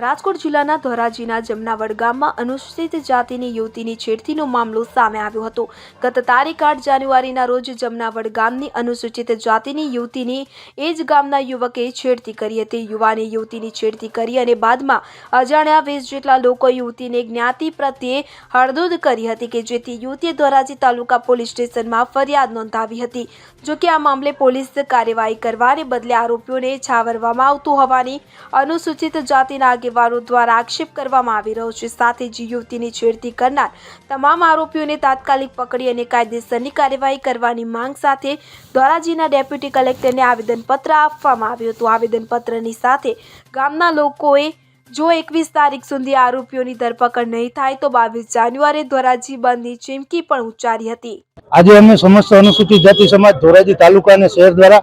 રાજકોટ જિલ્લાના ધોરાજીના જમનાવડ ગામમાં અનુસૂચિત જાતિની યુવતીની છેડતીનો મામલો સામે આવ્યો હતો. ગત તારીખ આઠ જાન્યુઆરીના રોજ જમનાવડ ગામની અનુસૂચિત જાતિની યુવતીની એ જ ગામના યુવકે છેડતી કરી હતી. યુવાને યુવતીની છેડતી કરી અને બાદમાં અજાણ્યા વીસ જેટલા લોકો યુવતીને જ્ઞાતિ પ્રત્યે હળદૂદ કરી હતી કે જેથી યુવતીએ ધોરાજી તાલુકા પોલીસ સ્ટેશનમાં ફરિયાદ નોંધાવી હતી. જો કે આ મામલે પોલીસ કાર્યવાહી કરવાને બદલે આરોપીઓને છાવરવામાં આવતું હોવાની અનુસૂચિત જાતિના આગેવાનો દ્વારા આક્ષેપ કરવામાં આવી રહ્યો છે. સાથે જ યુવતીની છેડતી કરનાર તમામ આરોપીઓને તાત્કાલિક પકડી અને કાયદેસરની કાર્યવાહી કરવાની માંગ સાથે ધોરાજીના ડેપ્યુટી કલેક્ટરને આવેદનપત્ર આપવામાં આવ્યું હતું. આવેદનપત્રની સાથે ગામના લોકોએ, જો એકવીસ તારીખ સુધી આરોપીઓની ધરપકડ નહીં થાય, તો બાવીસ જાન્યુઆરી ધોરાજી બંધની ચીમકી પણ ઉચ્ચારી હતી. આજે અમે સમસ્ત અનુસૂચિત જાતિ સમાજ, ધોરાજી તાલુકા અને શહેર દ્વારા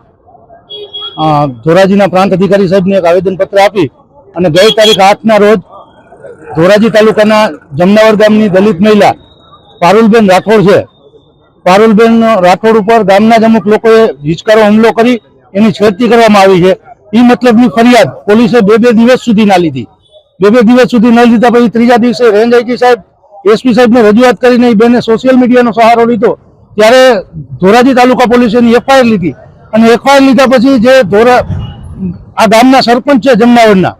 ધોરાજીના પ્રાંત અધિકારી સાહેબને એક આવેદનપત્ર આપી અને ગઈ તારીખ આઠના રોજ ધોરાજી તાલુકાના જમનાવર ગામની દલિત મહિલા પારુલબેન રાઠોડ છે. પારુલબેન રાઠોડ ઉપર ગામના જ અમુક લોકોએ હિચકારો હુમલો કરી એની છેડતી કરવામાં આવી છે. એ મતલબની ફરિયાદ પોલીસે બે બે દિવસ સુધી ના લીધી. બે બે દિવસ સુધી ન લીધા પછી ત્રીજા દિવસે રેન્જ આઈજી સાહેબ, એસપી સાહેબને રજૂઆત કરીને એ બેને સોશિયલ મીડિયાનો સહારો લીધો. ત્યારે ધોરાજી તાલુકા પોલીસે એની એફઆઈઆર લીધી. અને એફઆઈઆર લીધા પછી જે ધોરા આ ગામના સરપંચ છે જમનાવડના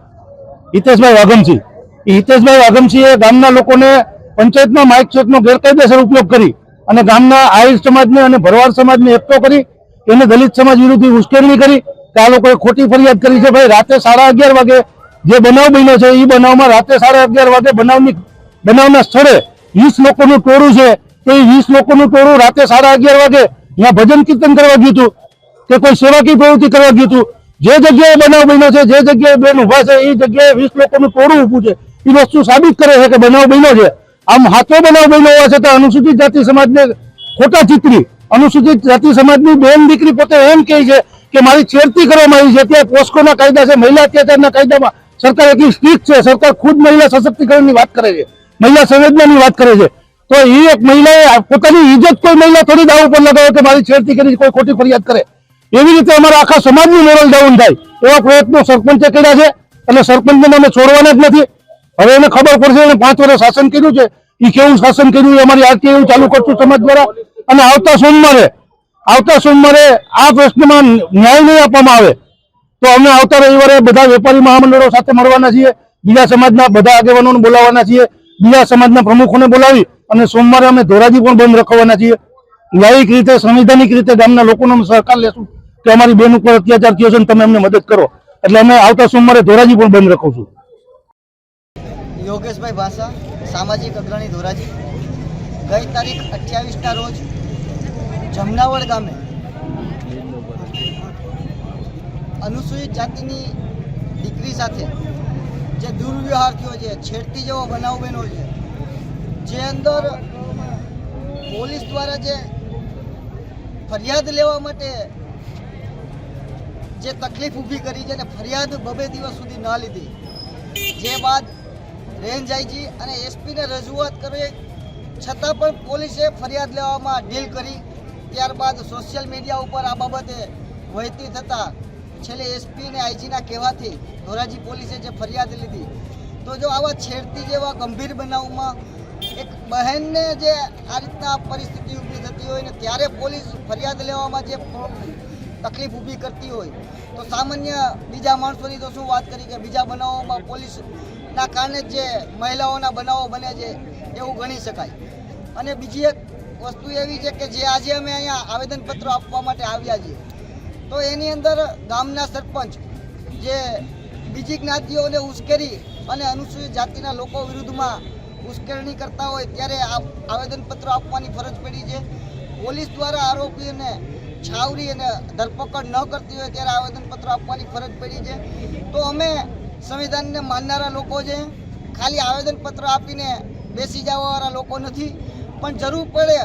હિતેશભાઈ વાઘમસિંહ. એ હિતેશભાઈ વાઘમસિંહે ગામના લોકોને પંચાયતના માઇક સેટનો ગેરકાયદેસર ઉપયોગ કરી અને ગામના આહિર સમાજને અને ભરવાડ સમાજને એકઠો કરી એને દલિત સમાજ વિરુદ્ધ ઉશ્કેરણી કરી કે આ લોકોએ ખોટી ફરિયાદ કરી છે. ભાઈ, રાતે સાડા અગિયાર વાગે જે બનાવ બન્યો છે એ બનાવમાં રાતે સાડા અગિયાર વાગે બનાવની બનાવના સ્થળે વીસ લોકોનું ટોળું છે. તો એ વીસ લોકોનું ટોળું રાતે સાડા અગિયાર વાગે ત્યાં ભજન કીર્તન કરવા ગયું હતું કે કોઈ સેવાકીય પ્રવૃત્તિ કરવા ગયું હતું? જે જગ્યાએ બનાવ બન્યો છે, જે જગ્યાએ બેન ઊભા છે, એ જગ્યાએ વીસ લોકોનું ટોળું ઊભું છે. એ વસ્તુ સાબિત કરે છે કે બનાવ બન્યો છે. આમ હાથો બનાવ બન્યો હોવા છતાં અનુસૂચિત જાતિ સમાજને ખોટા ચિત્રી, અનુસૂચિત જાતિ સમાજની બેન દીકરી પોતે એમ કહે છે કે મારી છેડતી કરવામાં આવી છે. ત્યાં પોસ્કોના કાયદા છે, મહિલા અત્યાચારના કાયદામાં સરકાર એટલી સ્ટ્રિક્ટ છે. સરકાર ખુદ મહિલા સશક્તિકરણની વાત કરે છે, મહિલા સંવેદનાની વાત કરે છે. તો એ એક મહિલાએ પોતાની ઇજ્જત કોઈ મહિલા થોડી દાવ ઉપર લગાવે કે મારી છેડતી કરી કોઈ ખોટી ફરિયાદ કરે. એવી રીતે અમારા આખા સમાજનું મોરલ ડાઉન થાય. એવા પ્રયત્નો સરપંચે કર્યા છે અને સરપંચને અમે છોડવાના જ નથી. હવે એને ખબર પડશે એને પાંચ વર્ષ શાસન કર્યું છે. એ કેવું શાસન કર્યું અમારી આરતી એવું ચાલુ કરશું સમાજ દ્વારા. અને આવતા સોમવારે આવતા સોમવારે આ પ્રશ્નમાં ન્યાય નહીં આપવામાં આવે. તો અમે આવતા રવિવારે બધા વેપારી મહામંડળો સાથે મળવાના છીએ. બીજા સમાજના બધા આગેવાનોને બોલાવવાના છીએ. બીજા સમાજના પ્રમુખોને બોલાવી અને સોમવારે અમે ધોરાજી પણ બંધ રખવાના છીએ. ન્યાયિક રીતે, સંવિધાનિક રીતે ગામના લોકોનો સહકાર લેશું. કે અમારી બેન ઉપર અત્યાચાર થયો છે તમે અમને મદદ કરો. એટલે અમે આવતા સોમવારે ધોરાજી પણ બંધ રખવશું યોગેશભાઈ ભાષા, સામાજિક અગ્રણી ધોરાજી. ગઈ તારીખ અઠ્યાવીસના રોજ જમનાવડ ગામે અનુસૂચિત જાતિની દીકરી સાથે જે દુર્વ્યવહાર થયો છે, છેડતી જેવો બનાવ બન્યો છે, જે અંદર પોલીસ દ્વારા જે ફરિયાદ લેવા માટે જે તકલીફ ઊભી કરી છે અને ફરિયાદ બબે દિવસ સુધી ન લીધી. જે બાદ રેન્જ આઈજી અને એસપીને રજૂઆત કરવી છતાં પણ પોલીસે ફરિયાદ લેવામાં ડીલ કરી. ત્યારબાદ સોશિયલ મીડિયા ઉપર આ બાબતે વહેતી થતાં છેલ્લે એસપી અને આઈજીના કહેવાથી ધોરાજી પોલીસે જે ફરિયાદ લીધી, તો જો આવા છેડતી જેવા ગંભીર બનાવમાં એક બહેનને જે આ રીતના પરિસ્થિતિ ઊભી થતી હોય ને ત્યારે પોલીસ ફરિયાદ લેવામાં જે તકલીફ ઊભી કરતી હોય, તો સામાન્ય બીજા માણસોની તો શું વાત કરી કે બીજા બનાવોમાં પોલીસના કારણે જ મહિલાઓના બનાવો બને છે, એવું ગણી શકાય. અને બીજી એક વસ્તુ એવી છે કે જે આજે અમે અહીંયા આવેદનપત્રો આપવા માટે આવ્યા છીએ, તો એની અંદર ગામના સરપંચ જે બીજી જ્ઞાતિઓને ઉશ્કેરી અને અનુસૂચિત જાતિના લોકો વિરુદ્ધમાં ઉશ્કેરણી કરતા હોય ત્યારે આવેદનપત્રો આપવાની ફરજ પડી છે. પોલીસ દ્વારા આરોપીઓને છાવરી અને ધરપકડ ન કરતી હોય ત્યારે આવેદનપત્રો આપવાની ફરજ પડી છે. તો અમે સંવિધાનને માનનારા લોકો છે. ખાલી આવેદનપત્ર આપીને બેસી જવાવાળા લોકો નથી. પણ જરૂર પડે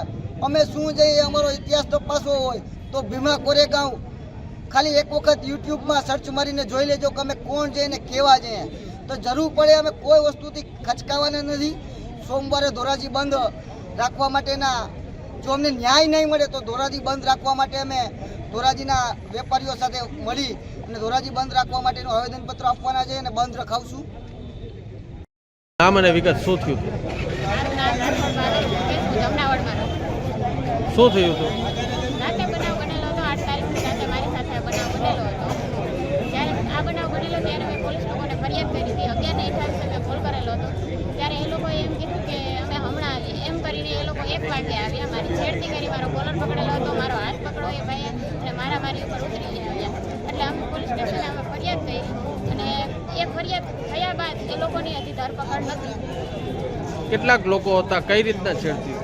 અમે શું જઈએ અમારો ઇતિહાસ તપાસવો હોય તો ભીમા કોરેગાંવ. ખાલી એક વખત યુટ્યુબમાં સર્ચ મારીને જોઈ લેજો કે અમે કોણ છે ને કેવા છે. તો જરૂર પડે અમે કોઈ વસ્તુથી ખચકાવાના નથી. સોમવારે ધોરાજી બંધ રાખવા માટેના જો અમને ન્યાય નહીં મળે તો ધોરાજી બંધ રાખવા માટે અમે ધોરાજીના વેપારીઓ સાથે મળી અને ધોરાજી બંધ રાખવા માટેનું આવેદનપત્ર આપવાના છે અને બંધ રખાવશું. નામ અને વિગત શું થયું હતું? શું થયું હતું રાતે બનાવ બનેલો હતો આઠ તારીખની રાતે મારી સાથે આ બનાવ બનેલો હતો જ્યારે આ બનાવ બનેલો ત્યારે મેં પોલીસ લોકોને ફરિયાદ કરી હતી અગિયારને અઠાવીસે મેં કોલ કરેલો હતો ત્યારે એ લોકોએ એમ કીધું કે અમે હમણાં આવીએ. એમ કરીને એ લોકો એક વાગે આવ્યા મારી છેડતી કરી મારો કોલર પકડેલો હતો મારો હાથ પકડો એ ભાઈએ અને મારા મારી ઉપર ઉતરી આવ્યા એટલે અમે પોલીસ સ્ટેશને અમે ફરિયાદ કરી અને એ ફરિયાદ થયા બાદ એ લોકોની હજી ધરપકડ નથી. કેટલાક લોકો હતા? કઈ રીતના છેડતી?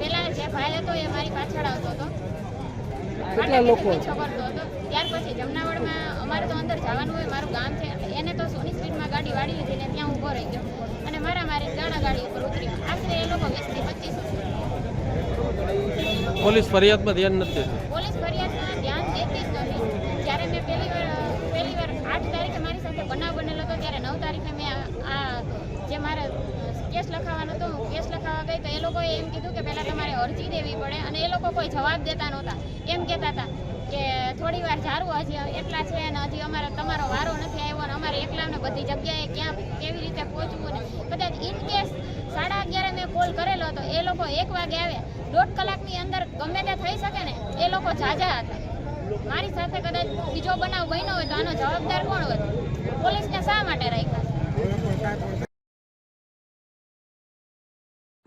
પેલા જે ભાઈ હતો એ મારી પાછળ આવતો હતો. કેટલા લોકો ત્યાર પછી જમનાવડમાં અમારે તો અંદર જવાનું હોય મારું ગામ છે એને તો સોની સ્પીડમાં ગાડી વાળી લીધી ને ત્યાં ઊભો રહી ગયો. અને મારા મારી ગાડા ગાડી ઉપર ઉતર્યો આશરે એ લોકો વીસથી પચીસ પોલીસ ફરિયાદમાં ધ્યાન નથી દેતું. પોલીસ ફરિયાદમાં ધ્યાન દેતી જ્યારે મેં પહેલી વાર, પહેલી આઠ તારીખે મારી સાથે બનાવ બનેલો ત્યારે નવ તારીખે મેં આ જે મારે કેસ લખાવવાનો હતો હું કેસ લખાવવા ગઈ તો એ લોકોએ એમ કીધું કે પહેલાં તમારે અરજી દેવી પડે અને એ લોકો કોઈ જવાબ દેતા નહોતા. એમ કહેતા હતા કે થોડી વાર જારું હજી એટલા છે અને હજી અમારે તમારો વારો નથી આવ્યો અને અમારે એકલાને બધી જગ્યાએ ક્યાં કેવી રીતે પહોંચવું ને કદાચ ઇન કેસ સાડા અગિયારે મેં કોલ કરેલો હતો, એ લોકો એક વાગે આવ્યા. દોઢ કલાકની અંદર ગમે તે થઈ શકે ને, એ લોકો જાજા હતા. મારી સાથે કદાચ બીજો બનાવ બન્યો હોય તો આનો જવાબદાર કોણ હોય? પોલીસને શા માટે રાખ્યા?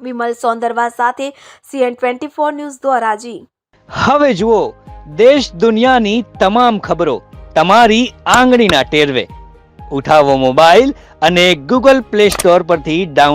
વિમલ સોંદરવા સાથે CN twenty four news Dhoraji હવે જુઓ, દેશ દુનિયાની તમામ ખબરો તમારી આંગળીના ટેરવે. ઉઠાવો મોબાઈલ અને ગૂગલ પ્લે સ્ટોર પરથી ડાઉન